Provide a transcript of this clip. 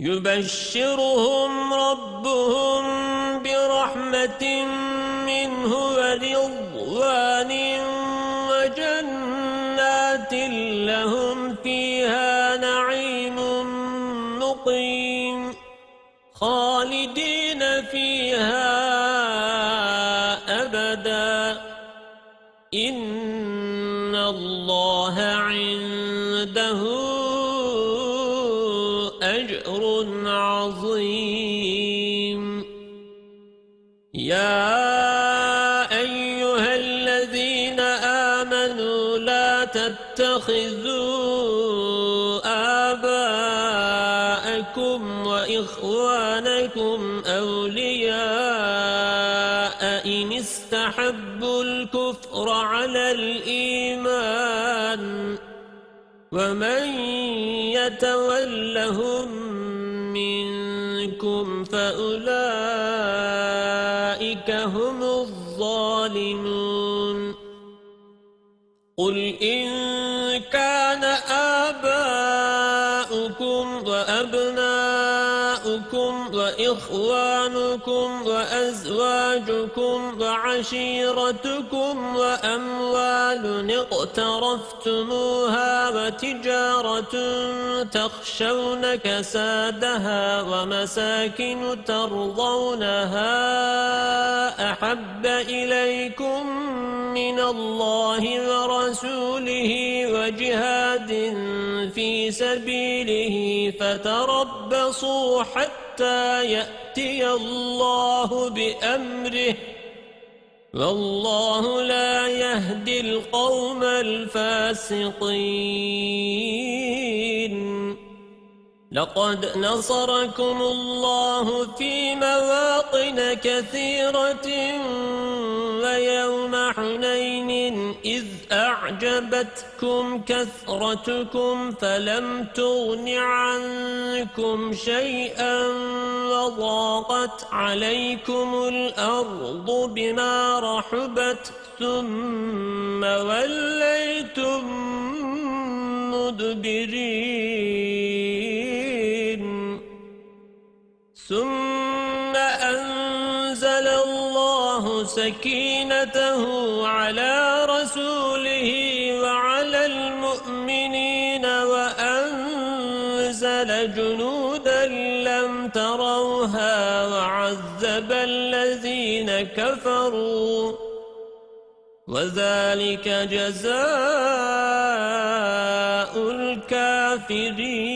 يبشرهم ربهم برحمة منه ورضوان وجنات لهم فيها نعيم مقيم خالدين فيها أبدا. إن الله عنده أجر عظيم. يا أيها الذين آمنوا لا تتخذوا آباءكم وإخوانكم أولياء إن استحبوا الكفر على الإيمان. ومن يتولهم منكم فأولئك هم الظالمون قل إن كان آباؤكم وأبناؤكم وإخوانكم وأزواجكم وعشيرتكم وأموال اقترفتموها وتجارة تخشون كسادها ومساكن ترضونها أحب إليكم من الله ورسوله وجهاد في سبيله فتربصوا حتى يأتي الله بأمره. والله لا يهدي القوم الفاسقين. لقد نصركم الله في مواطن كثيرة ويوم حنين إذ أعجبتكم كثرتكم فلم تغن عنكم شيئا وضاقت عليكم الأرض بما رحبت ثم وليتم مدبرين ثم أنزل الله سكينته على رسوله وعلى المؤمنين وأنزل جنودا لم تروها وعذب الذين كفروا وذلك جزاء الكافرين